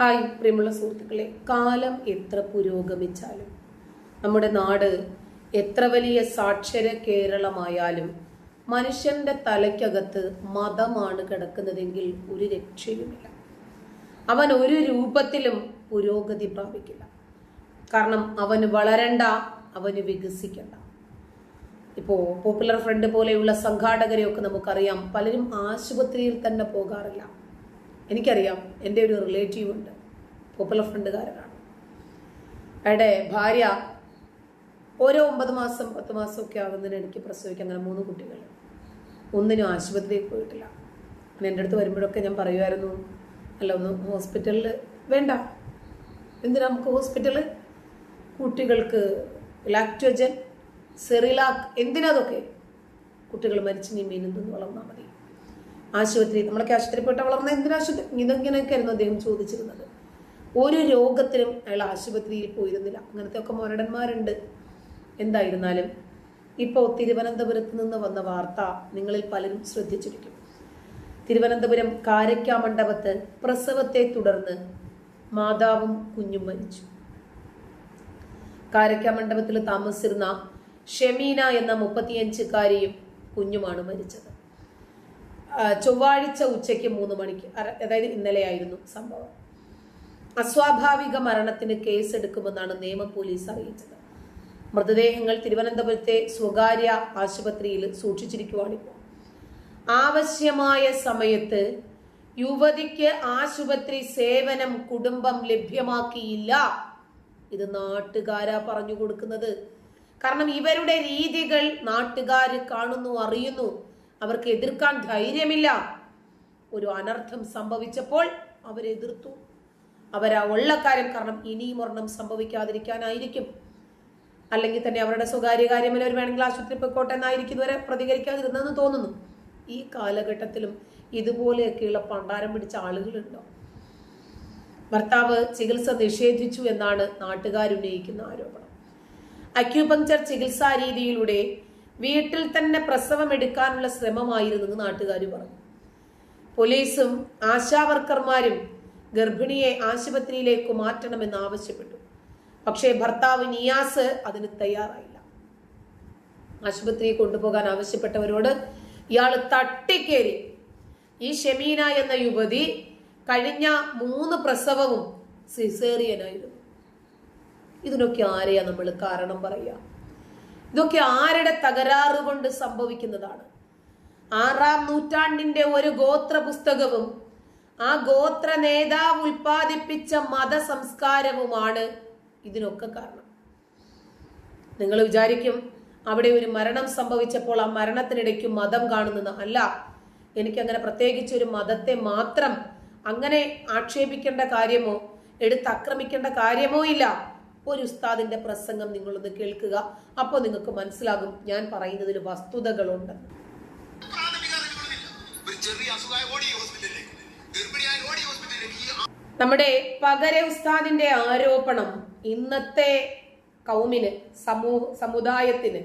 Hi പ്രിയമുള്ള സുഹൃത്തുക്കളെ. കാലം എത്ര പുരോഗമിച്ചാലും നമ്മുടെ നാട് എത്ര വലിയ സാക്ഷര കേരളമായാലും മനുഷ്യന്റെ തലയ്ക്കകത്ത് മതമാണ് കിടക്കുന്നതെങ്കിൽ ഒരു രക്ഷയുമില്ല. അവൻ ഒരു രൂപത്തിലും പുരോഗതി പ്രാപിക്കില്ല. കാരണം അവന് വളരണ്ട അവന് വികസിക്കണ്ട. ഇപ്പോൾ പോപ്പുലർ ഫ്രണ്ട് പോലെയുള്ള സംഘാടകരെയൊക്കെ നമുക്കറിയാം പലരും ആശുപത്രിയിൽ തന്നെ പോകാറില്ല. എനിക്കറിയാം എന്റെ ഒരു റിലേറ്റീവ് ഉണ്ട്. പോപ്പുലർ ഫ്രണ്ടുകാരനാണ്. അയാളുടെ ഭാര്യ ഓരോ ഒമ്പത് മാസം പത്ത് മാസമൊക്കെ ആകുന്നതിന് എനിക്ക് പ്രസവിക്കാൻ അങ്ങനെ മൂന്ന് കുട്ടികൾ. ഒന്നിനും ആശുപത്രിയിൽ പോയിട്ടില്ല. അങ്ങനെ എന്റെ അടുത്ത് വരുമ്പോഴൊക്കെ ഞാൻ പറയുമായിരുന്നു അല്ല ഒന്ന് ഹോസ്പിറ്റലിൽ വേണ്ട. എന്തിനാ നമുക്ക് ഹോസ്പിറ്റൽ കുട്ടികൾക്ക് ലാക്ടോജൻ സെറിലാക്ക് എന്തിനാതൊക്കെ കുട്ടികൾ മരിച്ചു നീ മീനും തിന്ന് വളർന്നാൽ മതി. ആശുപത്രി നമ്മളൊക്കെ ആശുപത്രി പോയിട്ട് വളർന്ന എന്തിനാശുപത്രി ഇതെങ്ങനെയൊക്കെയായിരുന്നു അദ്ദേഹം ചോദിച്ചിരുന്നത്? ഒരു രോഗത്തിനും അയാൾ ആശുപത്രിയിൽ പോയിരുന്നില്ല. അങ്ങനത്തെ ഒക്കെ മുരടന്മാരുണ്ട് എന്തായിരുന്നാലും ഇപ്പോൾ തിരുവനന്തപുരത്ത് നിന്ന് വന്ന വാർത്ത നിങ്ങളിൽ പലരും ശ്രദ്ധിച്ചിരിക്കും. തിരുവനന്തപുരം കാരയ്ക്ക മണ്ഡപത്ത് പ്രസവത്തെ തുടർന്ന് മാതാവും കുഞ്ഞും മരിച്ചു. കാരയ്ക്ക മണ്ഡപത്തിൽ താമസിച്ചിരുന്ന ഷെമീന എന്ന മുപ്പത്തിയഞ്ചുകാരിയും കുഞ്ഞുമാണ് മരിച്ചത്. ചൊവ്വാഴ്ച ഉച്ചയ്ക്ക് മൂന്ന് മണിക്ക് അതായത് ഇന്നലെയായിരുന്നു സംഭവം. അസ്വാഭാവിക മരണത്തിന് കേസെടുക്കുമെന്നാണ് നിയമ പോലീസ് അറിയിച്ചത്. മൃതദേഹങ്ങൾ തിരുവനന്തപുരത്തെ സ്വകാര്യ ആശുപത്രിയിൽ സൂക്ഷിച്ചിരിക്കുവാണിപ്പോൾ. ആവശ്യമായ സമയത്ത് യുവതിക്ക് ആശുപത്രി സേവനം കുടുംബം ലഭ്യമാക്കിയില്ല. ഇത് നാട്ടുകാരാ പറഞ്ഞു കൊടുക്കുന്നത്. കാരണം ഇവരുടെ രീതികൾ നാട്ടുകാർ കാണുന്നു അറിയുന്നു. അവർക്ക് എതിർക്കാൻ ധൈര്യമില്ല. ഒരു അനർത്ഥം സംഭവിച്ചപ്പോൾ അവരെതിർത്തു അവരാ ഉള്ള കാര്യം കാരണം ഇനിയും ഒരെണ്ണം സംഭവിക്കാതിരിക്കാനായിരിക്കും. അല്ലെങ്കിൽ തന്നെ അവരുടെ സ്വകാര്യ കാര്യമല്ല അവർ വേണമെങ്കിൽ ആശുപത്രി പൊയ്ക്കോട്ടെ എന്നായിരിക്കും ഇതുവരെ പ്രതികരിക്കാതിരുന്നതെന്ന് തോന്നുന്നു. ഈ കാലഘട്ടത്തിലും ഇതുപോലെയൊക്കെയുള്ള പണ്ടാരം പിടിച്ച ആളുകളുണ്ടോ? ഭർത്താവ് ചികിത്സ നിഷേധിച്ചു എന്നാണ് നാട്ടുകാരുന്നയിക്കുന്ന ആരോപണം. അക്യൂപങ്ചർ ചികിത്സാ രീതിയിലൂടെ വീട്ടിൽ തന്നെ പ്രസവം എടുക്കാനുള്ള ശ്രമമായിരുന്നെന്ന് നാട്ടുകാർ പറഞ്ഞു. പോലീസും ആശാവർക്കർമാരും ഗർഭിണിയെ ആശുപത്രിയിലേക്ക് മാറ്റണമെന്ന് ആവശ്യപ്പെട്ടു. പക്ഷേ ഭർത്താവ് നിയാസ് അതിന് തയ്യാറായില്ല. ആശുപത്രിയിൽ കൊണ്ടുപോകാൻ ആവശ്യപ്പെട്ടവരോട് ഇയാൾ തട്ടിക്കേറി. ഈ ഷെമീന എന്ന യുവതി കഴിഞ്ഞ മൂന്ന് പ്രസവവും സിസേറിയനായിരുന്നു. ഇതിനൊക്കെ ആരെയാ നമ്മൾ കാരണം പറയുക? ഇതൊക്കെ ആരുടെ തകരാറ് കൊണ്ട് സംഭവിക്കുന്നതാണ്? ആറാം നൂറ്റാണ്ടിന്റെ ഒരു ഗോത്ര പുസ്തകവും ആ ഗോത്ര നേതാവ് ഉൽപ്പാദിപ്പിച്ച മതസംസ്കാരവുമാണ് ഇതിനൊക്കെ കാരണം. നിങ്ങൾ വിചാരിക്കും അവിടെ ഒരു മരണം സംഭവിച്ചപ്പോൾ ആ മരണത്തിനിടയ്ക്ക് മതം കാണുന്നത് അല്ല. എനിക്കങ്ങനെ പ്രത്യേകിച്ച് ഒരു മതത്തെ മാത്രം അങ്ങനെ ആക്ഷേപിക്കേണ്ട കാര്യമോ എടുത്താക്രമിക്കേണ്ട കാര്യമോ ഇല്ല. ഒരു ഉസ്താദിന്റെ പ്രസംഗം നിങ്ങളൊന്ന് കേൾക്കുക. അപ്പോൾ നിങ്ങൾക്ക് മനസ്സിലാകും ഞാൻ പറയുന്നതിൽ വസ്തുതകളുണ്ട്. നമ്മുടെ പകര ഉസ്താദിന്റെ ആരോപണം ഇന്നത്തെ കൗമിന് സമൂഹ സമുദായത്തിന്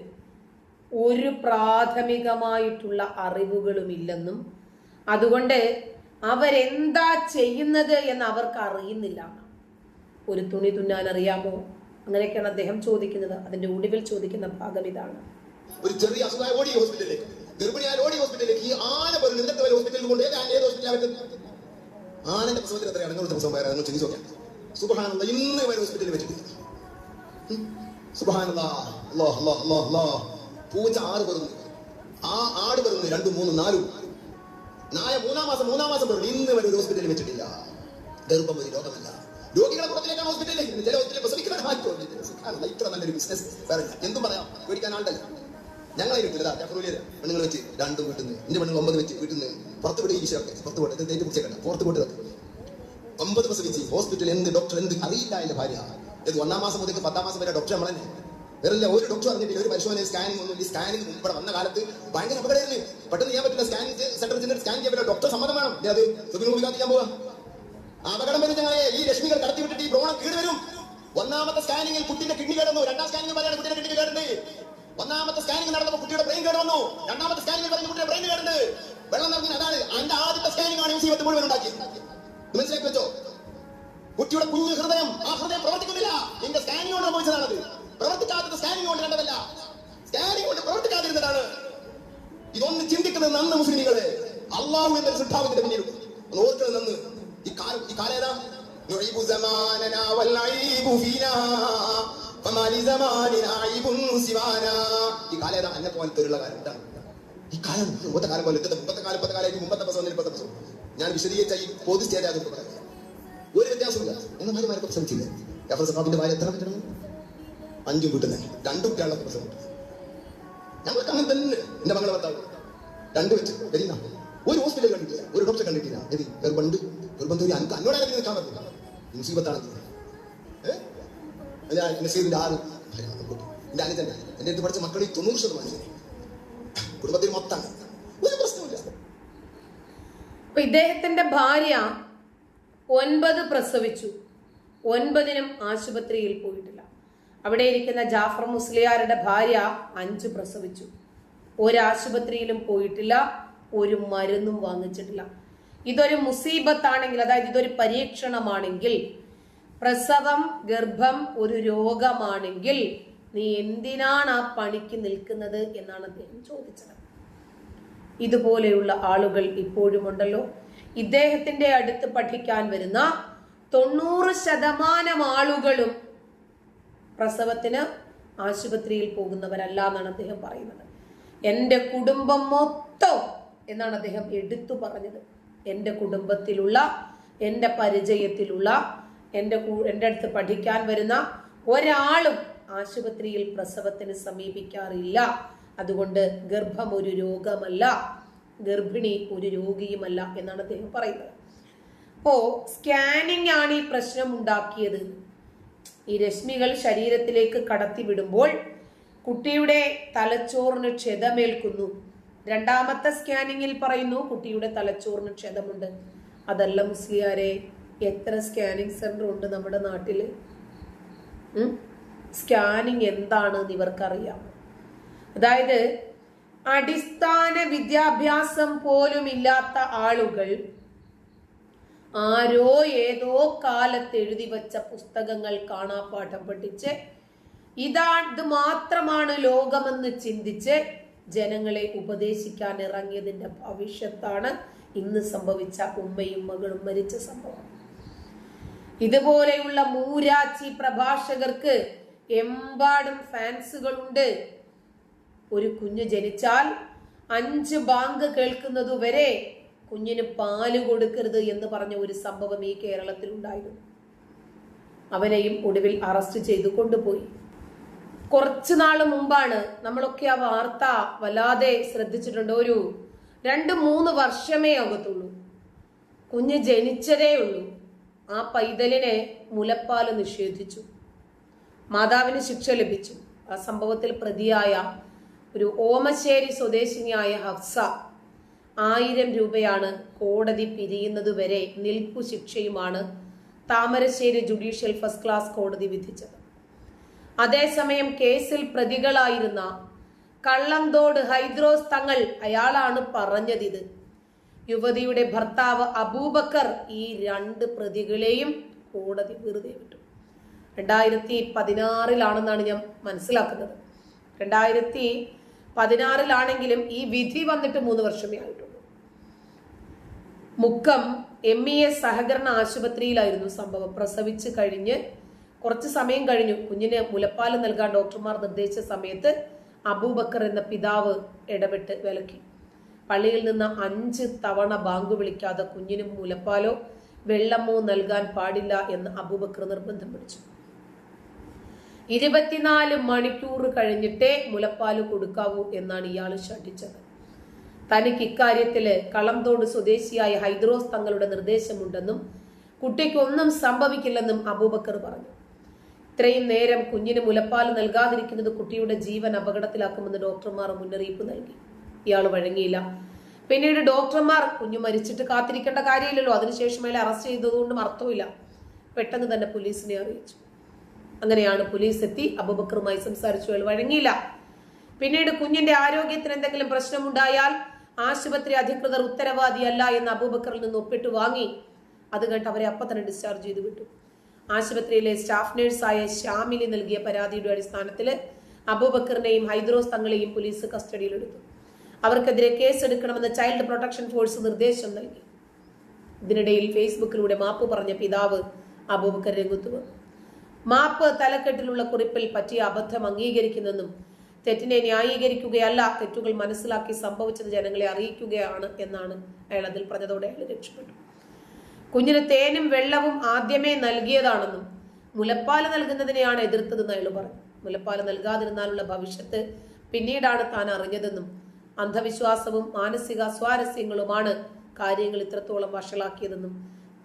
ഒരു പ്രാഥമികമായിട്ടുള്ള അറിവുകളുമില്ലെന്നും അതുകൊണ്ട് അവരെന്താ ചെയ്യുന്നത് എന്ന് അവർക്ക് അറിയുന്നില്ല. ഒരു തുണി തുന്നാൻ അറിയാമോ? അങ്ങനെയൊക്കെയാണ് അദ്ദേഹം ചോദിക്കുന്നത്. അതിന്റെ ഒടുവിൽ ചോദിക്കുന്ന ഭാഗം ഇതാണ്. ഒരു ചെറിയ അസുഖമായ ഓടി ഹോസ്പിറ്റലിലേക്ക്. ഗർഭിണിയായ ഓടി ഹോസ്പിറ്റലിലേക്ക്. ഈ ആന പോലും നിന്നിട്ട് വരെ ഹോസ്പിറ്റലിൽ കൊണ്ട് ഏത് ഏത് ഹോസ്പിറ്റലിൽ ആനന്റെ പ്രസവത്തിന് എത്രയാണ്? നിങ്ങളുടെ പ്രസവം വരാൻ നിങ്ങൾ ചികിത്സ സുബഹാനന്ദ ഇന്ന് വരെ ഹോസ്പിറ്റലിൽ വെച്ചിട്ടില്ല. സുബഹാനന്ദ അല്ലോ അല്ലോ അല്ലോ അല്ലോ പൂച്ച ആറ് പെറുന്നു. ആ ആട് പെറുന്നു രണ്ടും മൂന്നും നാലും. നായ മൂന്നാം മാസം മൂന്നാം മാസം പെറുന്നു. ഇന്ന് വരെ ഒരു ഹോസ്പിറ്റലിൽ വെച്ചിട്ടില്ല. ഗർഭം ഒരു രോഗമല്ല. രോഗികളെ പുറത്തിലേക്കാണ് ഹോസ്പിറ്റലിൽ ചില ഹോസ്പിറ്റലിൽ പ്രസവിക്കാൻ മാറ്റി ഇത്ര നല്ലൊരു ബിസിനസ് വേറെ. എന്തും പറയാം. പേടിക്കാൻ ആണ്ടല്ല ജഫറൂലിയ പെണ്ണുങ്ങൾ വെച്ച് രണ്ടും വീട്ടിൽ നിന്ന് എന്റെ പെണ്ണുങ്ങൾ ഒമ്പത് വെച്ച് വീട്ടിൽ നിന്ന് പുറത്ത് വിടുക ഈ വിഷയമൊക്കെ പുറത്ത് പോട്ടെ. ഇത് തേറ്റ് പിടിച്ചേക്കണ്ട. പുറത്ത് പോട്ട് വെക്ക്. ഒമ്പത് പ്രസവിച്ച്. ഹോസ്പിറ്റൽ എന്ത് ഡോക്ടർ എന്ത് അറിയില്ല എന്റെ ഭാര്യ. ഇത് ഒന്നാം മാസം മുതൽ പത്താം മാസം വരെ ഡോക്ടർ നമ്മളെ വേറെ ഒരു ഡോക്ടർ അറിഞ്ഞിട്ടില്ല. ഒരു പരിശോധന സ്കാനിങ് ഒന്നും ഈ സ്കാനിങ് ഇവിടെ വന്ന കാലത്ത് ഭയങ്കര അപകടമായിരുന്നു. പെട്ടെന്ന് ചെയ്യാൻ പറ്റില്ല സ്കാനിങ് സെന്റർ സ്കാൻ ചെയ്യാൻ പറ്റില്ല ഡോക്ടർ സമ്മതം വേണം. അത് സുഖിനുമില്ലാതെ ഞാൻ പോവാ. അപകടമരുതമായ ഈ രശ്മികൾ കടത്തിവിട്ടിട്ട് ഈ ഭ്രൂണം കീഴുവരും ഒന്നാമത്തെ സ്കാനിങ്ങിൽ കുട്ടിയുടെ കിഡ്നി കടന്നു രണ്ടാം സ്കാനിങ്ങിൽ പറയുന്നത് കുട്ടിയുടെ കിഡ്നി കടന്ന് ഒന്നാമത്തെ സ്കാനിങ് നടന്നപ്പോൾ കുട്ടിയുടെ ബ്രെയിൻ കേട് വന്നു. രണ്ടാമത്തെ സ്കാനിങ്ങിൽ പറഞ്ഞു കുട്ടിയുടെ ബ്രെയിൻ കേടുണ്ട്. വെള്ളം നിറഞ്ഞു അതാണ് അതിന്റെ ആദ്യത്തെ സ്കാനിങ് ആണ് മുസീബത്ത് മുഴുവൻ ഉണ്ടാക്കി മനസ്സിലാക്കി വെച്ചോ? കുട്ടിയുടെ കുഞ്ഞു ഹൃദയം ആ ഹൃദയം പ്രവർത്തിക്കുന്നില്ല. നിന്റെ സ്കാനിങ് കൊണ്ട് സംഭവിച്ചതാണത്. പ്രവർത്തിക്കാത്തത് സ്കാനിങ് കൊണ്ട് കണ്ടതല്ല. സ്കാനിങ് കൊണ്ട് പ്രവർത്തിക്കാതിരുന്നതാണ്. ഇതൊന്ന് ചിന്തിക്കുന്നത് നന്ന് മുസ്ലിങ്ങളെ അള്ളാഹു എന്ന സിദ്ധാവിന്റെ പിന്നിൽ ഓർക്കുന്നത് നന്ന്. ഈ കാലം ഈ കാലം ഏതാ نعيب زماننا والعيب فينا فما لزماننا عيب سوانا ഈ കാലം ഏതാ അന്നെ പോലത്തെ ഉള്ള കാലം ഇതാണ് ഈ കാലം മുമ്പത്തെ കാലം പോലെ ഇന്നത്തെ മുമ്പത്തെ കാലം ഇപ്പത്തെ കാലം മുമ്പത്തെ ബസ് ഇപ്പത്തെ ബസ് ഞാൻ വിശദീകരിച്ച ഈ പൊതു സ്റ്റേജ് ആകുമ്പോൾ പറയാം ഒരു വ്യത്യാസമില്ല എന്ന ഭാര്യമാരൊക്കെ പ്രസവിച്ചില്ലേ ജഫർ സഖാബിന്റെ ഭാര്യ എത്ര കിട്ടണം അഞ്ചും കിട്ടുന്നത് രണ്ടും കുട്ടികളെ പ്രസവം ഞങ്ങൾക്ക് അങ്ങനെ തന്നെ എന്റെ മകളെ ഭർത്താവ് രണ്ട് വെച്ച് വരിക ഒരു ഹോസ്പിറ്റൽ കണ്ടിട്ടില്ല ഒരു ഡോക്ടറെ കണ്ടിട്ടില്ല എതി ഗർഭണ്ട് ഗർഭം അനക്ക് അന്നോടാണെങ്കിൽ നിൽക്കാൻ പറ്റില്ല മുസീബത്താണെങ്കിൽ ഞാൻ നസീറിന്റെ ആറ് എന്റെ അനിതന്റെ എന്റെ അടുത്ത് പഠിച്ച മക്കളിൽ തൊണ്ണൂറ് ശതമാനം. കുടുംബത്തിൽ മൊത്തം ഒരു പ്രശ്നമില്ല അപ്പൊ ഇദ്ദേഹത്തിന്റെ ഭാര്യ ഒൻപത് പ്രസവിച്ചു. ഒൻപതിനും ആശുപത്രിയിൽ പോയിട്ടില്ല. അവിടെ ഇരിക്കുന്ന ജാഫർ മുസ്ലിയാരുടെ ഭാര്യ അഞ്ച് പ്രസവിച്ചു. ഒരു ആശുപത്രിയിലും പോയിട്ടില്ല. ഒരു മരുന്നും വാങ്ങിച്ചിട്ടില്ല. ഇതൊരു മുസീബത്താണെങ്കിൽ അതായത് ഇതൊരു പരീക്ഷണമാണെങ്കിൽ പ്രസവം ഗർഭം ഒരു രോഗമാണെങ്കിൽ നീ എന്തിനാണ് ആ പണിക്ക് നിൽക്കുന്നത് എന്നാണ് അദ്ദേഹം ചോദിച്ചത്. ഇതുപോലെയുള്ള ആളുകൾ ഇപ്പോഴുമുണ്ടല്ലോ. ഇദ്ദേഹത്തിന്റെ അടുത്ത് പഠിക്കാൻ വരുന്ന തൊണ്ണൂറ് ശതമാനം ആളുകളും പ്രസവത്തിന് ആശുപത്രിയിൽ പോകുന്നവരല്ല എന്നാണ് അദ്ദേഹം പറയുന്നത്. എന്റെ കുടുംബം മൊത്തം എന്നാണ് അദ്ദേഹം എടുത്തു പറഞ്ഞത്. എന്റെ കുടുംബത്തിലുള്ള എന്റെ പരിചയത്തിലുള്ള എന്റെ എന്റെ അടുത്ത് പഠിക്കാൻ വരുന്ന ഒരാളും ആശുപത്രിയിൽ പ്രസവത്തിന് സമീപിക്കാറില്ല. അതുകൊണ്ട് ഗർഭം ഒരു രോഗമല്ല ഗർഭിണി ഒരു രോഗിയുമല്ല എന്നാണ് അദ്ദേഹം പറയുന്നത്. അപ്പോ സ്കാനിംഗ് ആണ് ഈ പ്രശ്നം ഉണ്ടാക്കിയത്. ഈ രശ്മികൾ ശരീരത്തിലേക്ക് കടത്തിവിടുമ്പോൾ കുട്ടിയുടെ തലച്ചോറിന് ക്ഷതമേൽക്കുന്നു. രണ്ടാമത്തെ സ്കാനിങ്ങിൽ പറയുന്നു കുട്ടിയുടെ തലച്ചോറിന് ക്ഷതമുണ്ട്. അതല്ല മുസ്ലിയാരെ എത്ര സ്കാനിങ് സെന്റർ ഉണ്ട് നമ്മുടെ നാട്ടിൽ? ഉം? സ്കാനിങ് എന്താണെന്ന് ഇവർക്കറിയാം. അതായത് അടിസ്ഥാന വിദ്യാഭ്യാസം പോലും ഇല്ലാത്ത ആളുകൾ ആരോ ഏതോ കാലത്ത് എഴുതി വച്ച പുസ്തകങ്ങൾ കാണാപ്പാഠം പഠിച്ച് ഇതാ ഇത് മാത്രമാണ് ലോകമെന്ന് ചിന്തിച്ച് ജനങ്ങളെ ഉപദേശിക്കാൻ ഇറങ്ങിയതിന്റെ ഭവിഷ്യത്താണ് ഇന്ന് സംഭവിച്ച ഉമ്മയും മകളും മരിച്ച സംഭവം. ഇതുപോലെയുള്ള മൂരാച്ചി പ്രഭാഷകർക്ക് എമ്പാടും ഫാൻസുകളുണ്ട്. ഒരു കുഞ്ഞ് ജനിച്ചാൽ അഞ്ച് ബാങ്ക് കേൾക്കുന്നതുവരെ കുഞ്ഞിന് പാൽ കൊടുക്കരുത് എന്ന് പറഞ്ഞ ഒരു സംഭവം ഈ കേരളത്തിൽ ഉണ്ടായിരുന്നു. അവനെയും ഒടുവിൽ അറസ്റ്റ് ചെയ്തു കൊണ്ടുപോയി. കുറച്ചു നാൾ മുമ്പാണ് നമ്മളൊക്കെ ആ വാർത്ത വല്ലാതെ ശ്രദ്ധിച്ചിട്ടുണ്ട്. ഒരു രണ്ട് മൂന്ന് വർഷമേ ആകത്തുള്ളൂ കുഞ്ഞ് ജനിച്ചതേ ഉള്ളൂ. ആ പൈതലിനെ മുലപ്പാൽ നിഷേധിച്ചു. മാതാവിന് ശിക്ഷ ലഭിച്ചു. ആ സംഭവത്തിൽ പ്രതിയായ ഒരു ഓമശ്ശേരി സ്വദേശിനിയായ ഹഫ്സ ആയിരം രൂപയാണ് കോടതി പിരിയുന്നത് വരെ നിൽപ്പു ശിക്ഷയുമാണ് താമരശ്ശേരി ജുഡീഷ്യൽ ഫസ്റ്റ് ക്ലാസ് കോടതി വിധിച്ചത്. അതേസമയം കേസിൽ പ്രതികളായിരുന്ന കള്ളന്തോട് ഹൈദ്രോസ് തങ്ങൾ അയാളാണ് പറഞ്ഞതിത്. യുവതിയുടെ ഭർത്താവ് അബൂബക്കർ ഈ രണ്ട് പ്രതികളെയും കോടതി വെറുതെ വിട്ടു. രണ്ടായിരത്തി പതിനാറിലാണെന്നാണ് ഞാൻ മനസ്സിലാക്കുന്നത്. രണ്ടായിരത്തി പതിനാറിലാണെങ്കിലും ഈ വിധി വന്നിട്ട് മൂന്ന് വർഷമേ ആയിട്ടുള്ളൂ. മുക്കം എം ഇ എസ് സഹകരണ ആശുപത്രിയിലായിരുന്നു സംഭവം. പ്രസവിച്ച് കഴിഞ്ഞ് കുറച്ച് സമയം കഴിഞ്ഞു. കുഞ്ഞിന് മുലപ്പാൽ നൽകാൻ ഡോക്ടർമാർ നിർദ്ദേശിച്ച സമയത്ത് അബൂബക്കർ എന്ന പിതാവ് ഇടപെട്ട് വിലക്കി. പള്ളിയിൽ നിന്ന് അഞ്ച് തവണ ബാങ്ക് വിളിക്കാതെ കുഞ്ഞിന് മുലപ്പാലോ വെള്ളമോ നൽകാൻ പാടില്ല എന്ന് അബൂബക്കർ നിർബന്ധം പിടിച്ചു. ഇരുപത്തിനാല് മണിക്കൂർ കഴിഞ്ഞിട്ടേ മുലപ്പാൽ കൊടുക്കാവൂ എന്നാണ് ഇയാൾ ശഠിച്ചത്. തനിക്ക് ഇക്കാര്യത്തിൽ കളംതോട് സ്വദേശിയായ ഹൈദ്രോസ് തങ്ങളുടെ നിർദ്ദേശമുണ്ടെന്നും കുട്ടിക്കൊന്നും സംഭവിക്കില്ലെന്നും അബൂബക്കർ പറഞ്ഞു. ഇത്രയും നേരം കുഞ്ഞിന് മുലപ്പാൽ നൽകാതിരിക്കുന്നത് കുട്ടിയുടെ ജീവൻ അപകടത്തിലാക്കുമെന്ന് ഡോക്ടർമാർ മുന്നറിയിപ്പ് നൽകി. ഇയാൾ വഴങ്ങിയില്ല. പിന്നീട് ഡോക്ടർമാർ കുഞ്ഞു മരിച്ചിട്ട് കാത്തിരിക്കേണ്ട കാര്യമില്ലല്ലോ. അതിനുശേഷം അയാളെ അറസ്റ്റ് ചെയ്തതുകൊണ്ടും അർത്ഥമില്ല. പെട്ടെന്ന് തന്നെ പോലീസിനെ അറിയിച്ചു. അങ്ങനെയാണ് പോലീസ് എത്തി അബുബക്കറുമായി സംസാരിച്ചു. അയാൾ വഴങ്ങിയില്ല. പിന്നീട് കുഞ്ഞിന്റെ ആരോഗ്യത്തിന് എന്തെങ്കിലും പ്രശ്നമുണ്ടായാൽ ആശുപത്രി അധികൃതർ ഉത്തരവാദിയല്ല എന്ന് അബൂബക്കറിൽ നിന്ന് ഒപ്പിട്ട് വാങ്ങി. അത് കേട്ട് അവരെ അപ്പം തന്നെ ഡിസ്ചാർജ് ചെയ്ത് വിട്ടു ആശുപത്രിയിലെ സ്റ്റാഫ് നഴ്സായ ശ്യാമിലി നൽകിയ പരാതിയുടെ അടിസ്ഥാനത്തിൽ അബൂബക്കറിനെയും ഹൈദ്രോസ് തങ്ങളെയും പോലീസ് കസ്റ്റഡിയിലെടുത്തു. അവർക്കെതിരെ കേസെടുക്കണമെന്ന് ചൈൽഡ് പ്രൊട്ടക്ഷൻ ഫോഴ്സ് നിർദ്ദേശം നൽകി. ഇതിനിടയിൽ ഫേസ്ബുക്കിലൂടെ മാപ്പ് പറഞ്ഞ പിതാവ് അബൂബക്കർ രംഗത്ത് വന്നു. മാപ്പ് തലക്കെട്ടിലുള്ള കുറിപ്പിൽ പറ്റിയ അബദ്ധം അംഗീകരിക്കുന്നെന്നും തെറ്റിനെ ന്യായീകരിക്കുകയല്ല തെറ്റുകൾ മനസ്സിലാക്കി സംഭവിച്ചത് ജനങ്ങളെ അറിയിക്കുകയാണ് എന്നാണ് അയാൾ അതിൽ പറഞ്ഞതോടെ അയാൾ രക്ഷപ്പെട്ടു. കുഞ്ഞിന് തേനും വെള്ളവും ആദ്യമേ നൽകിയതാണെന്നും മുലപ്പാൽ നൽകുന്നതിനെയാണ് എതിർത്തതെന്ന് അയാൾ പറഞ്ഞു. മുലപ്പാൽ നൽകാതിരുന്നാലുള്ള ഭവിഷ്യത്ത് പിന്നീടാണ് താൻ അറിഞ്ഞതെന്നും അന്ധവിശ്വാസവും മാനസിക സ്വാരസ്യങ്ങളുമാണ് കാര്യങ്ങൾ ഇത്രത്തോളം വഷളാക്കിയതെന്നും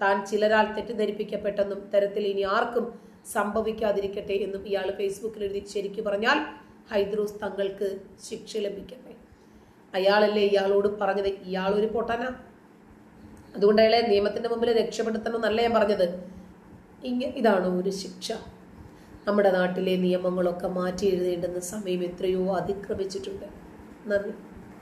താൻ ചിലരാൽ തെറ്റിദ്ധരിപ്പിക്കപ്പെട്ടെന്നും തരത്തിൽ ഇനി ആർക്കും സംഭവിക്കാതിരിക്കട്ടെ എന്നും ഇയാൾ ഫേസ്ബുക്കിൽ എഴുതി ശരിക്കു പറഞ്ഞാൽ ഹൈദ്രൂസ് തങ്ങൾക്ക് ശിക്ഷ ലഭിക്കട്ടെ. അയാളല്ലേ ഇയാളോട് പറഞ്ഞത്? ഇയാളൊരു പൊട്ടനാ. അതുകൊണ്ട് അയാളെ നിയമത്തിന്റെ മുമ്പിൽ രക്ഷപ്പെടുത്തണം എന്നല്ല ഞാൻ പറഞ്ഞത്. ഇങ്ങ ഇതാണ് ഒരു ശിക്ഷ. നമ്മുടെ നാട്ടിലെ നിയമങ്ങളൊക്കെ മാറ്റി എഴുതേണ്ടുന്ന സമയം എത്രയോ അതിക്രമിച്ചിട്ടുണ്ട്. നന്ദി.